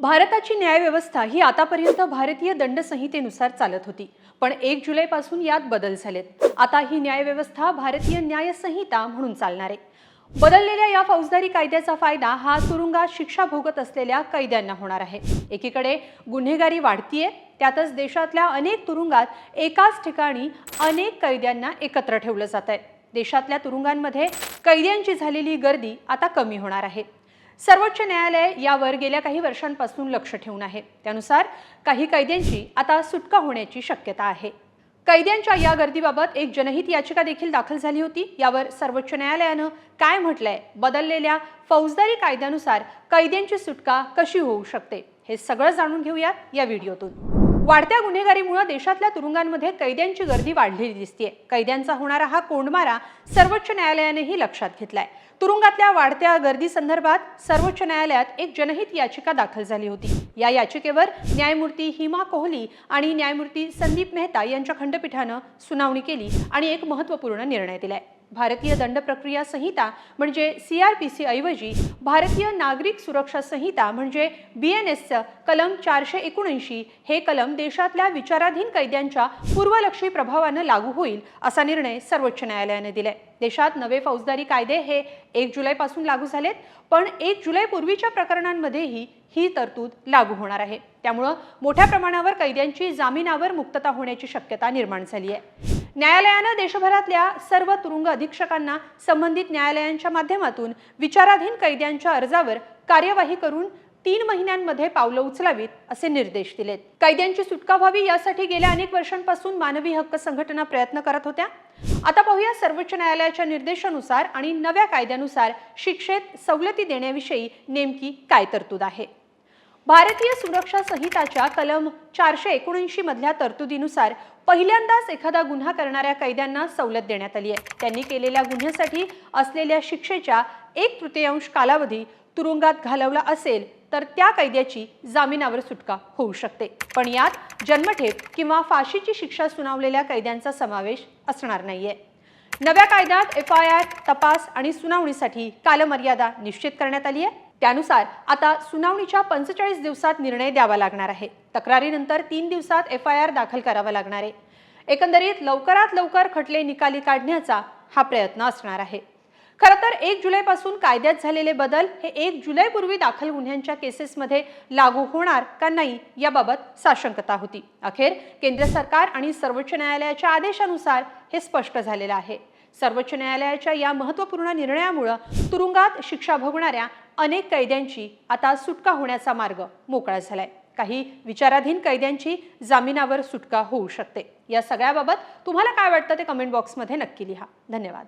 भारताची न्यायव्यवस्था ही आतापर्यंत भारतीय दंडसंहितेनुसार चालत होती पण एक जुलैपासून यात बदल झालेत. आता ही न्यायव्यवस्था भारतीय न्यायसंहिता म्हणून चालणार आहे. बदललेल्या या फौजदारी कायद्याचा फायदा हा तुरुंगात शिक्षा भोगत असलेल्या कैद्यांना होणार आहे. एकीकडे गुन्हेगारी वाढतीये त्यातच देशातल्या अनेक तुरुंगात एकाच ठिकाणी अनेक कैद्यांना एकत्र ठेवलं जात आहे देशातल्या तुरुंगांमध्ये कैद्यांची झालेली गर्दी आता कमी होणार आहे. सर्वोच्च न्यायालय यावर गेल्या काही वर्षांपासून लक्ष ठेवून आहे. त्यानुसार काही कैद्यांची आता सुटका होण्याची शक्यता आहे. कैद्यांच्या या गर्दीबाबत एक जनहित याचिका देखील दाखल झाली होती. यावर सर्वोच्च न्यायालयानं काय म्हटलंय? बदललेल्या फौजदारी कायद्यानुसार कैद्यांची सुटका कशी होऊ शकते? हे सगळं जाणून घेऊयात या व्हिडिओतून. वाढत्या गुन्हेगारीमुळे देशातल्या तुरुंगांमध्ये कैद्यांची गर्दी वाढलेली दिसतीये. कैद्यांचा होणारा हा कोंडमारा सर्वोच्च न्यायालयानेही लक्षात घेतलाय. तुरुंगातल्या वाढत्या गर्दी संदर्भात सर्वोच्च न्यायालयात एक जनहित याचिका दाखल झाली होती. या याचिकेवर न्यायमूर्ती हिमा कोहली आणि न्यायमूर्ती संदीप मेहता यांच्या खंडपीठानं सुनावणी केली आणि एक महत्त्वपूर्ण निर्णय दिलाय. भारतीय दंड प्रक्रिया संहिता म्हणजे सी आर पी सी ऐवजी भारतीय नागरिक सुरक्षा संहिता म्हणजे बी एन एसचं कलम चारशे एकोणऐंशी हे कलम देशातल्या विचाराधीन कैद्यांच्या पूर्वलक्षी प्रभावानं लागू होईल असा निर्णय सर्वोच्च न्यायालयाने दिलाय. देशात नवे फौजदारी कायदे हे एक जुलैपासून लागू झालेत पण एक जुलै पूर्वीच्या प्रकरणांमध्येही ही तरतूद लागू होणार आहे. त्यामुळं मोठ्या प्रमाणावर कैद्यांची जामिनावर मुक्तता होण्याची शक्यता निर्माण झाली आहे न्यायालयानं देशभरातल्या सर्व तुरुंग अधीक्षकांना संबंधित न्यायालयांच्या माध्यमातून विचाराधीन कैद्यांच्या अर्जावर कार्यवाही करून तीन महिन्यांमध्ये पावलं उचलावीत असे निर्देश दिलेत. कैद्यांची सुटका व्हावी यासाठी गेल्या अनेक वर्षांपासून मानवी हक्क संघटना प्रयत्न करत होत्या. आता पाहूया सर्वोच्च न्यायालयाच्या निर्देशानुसार आणि नव्या कायद्यानुसार शिक्षेत सवलती देण्याविषयी नेमकी काय तरतूद आहे. भारतीय सुरक्षा संहिताच्या कलम चारशे एकोणऐंशी मधल्या तरतुदीनुसार पहिल्यांदाच एखादा गुन्हा करणाऱ्या कैद्यांना सवलत देण्यात आली आहे. त्यांनी केलेल्या गुन्ह्यासाठी असलेल्या शिक्षेच्या एक तृतीयांश कालावधी तुरुंगात घालवला असेल तर त्या कैद्याची जामिनावर सुटका होऊ शकते. पण यात जन्मठेप किंवा फाशीची शिक्षा सुनावलेल्या कैद्यांचा समावेश असणार नाहीये. नव्या कायद्यात एफ आय आर तपास आणि सुनावणीसाठी कालमर्यादा निश्चित करण्यात आली आहे. त्यानुसार आता सुनावणीच्या पंचेचाळीस दिवसात निर्णय द्यावा लागणार आहे. तक्रारीनंतर तीन दिवसात एफ आय आर दाखल करावा लागणार आहे. एकंदरीत लवकरात लवकर खटले निकाली काढण्याचा हा प्रयत्न असणार आहे. खरं तर एक जुलैपासून कायद्यात झालेले बदल हे एक जुलैपूर्वी दाखल गुन्ह्यांच्या केसेसमध्ये लागू होणार का नाही याबाबत साशंकता होती. अखेर केंद्र सरकार आणि सर्वोच्च न्यायालयाच्या आदेशानुसार हे स्पष्ट झालेलं आहे. सर्वोच्च न्यायालयाच्या या महत्त्वपूर्ण निर्णयामुळं तुरुंगात शिक्षा भोगणाऱ्या अनेक कैद्यांची आता सुटका होण्याचा मार्ग मोकळा झालाय. काही विचाराधीन कैद्यांची जामिनावर सुटका होऊ शकते. या सगळ्याबाबत तुम्हाला काय वाटतं ते कमेंट बॉक्समध्ये नक्की लिहा. धन्यवाद.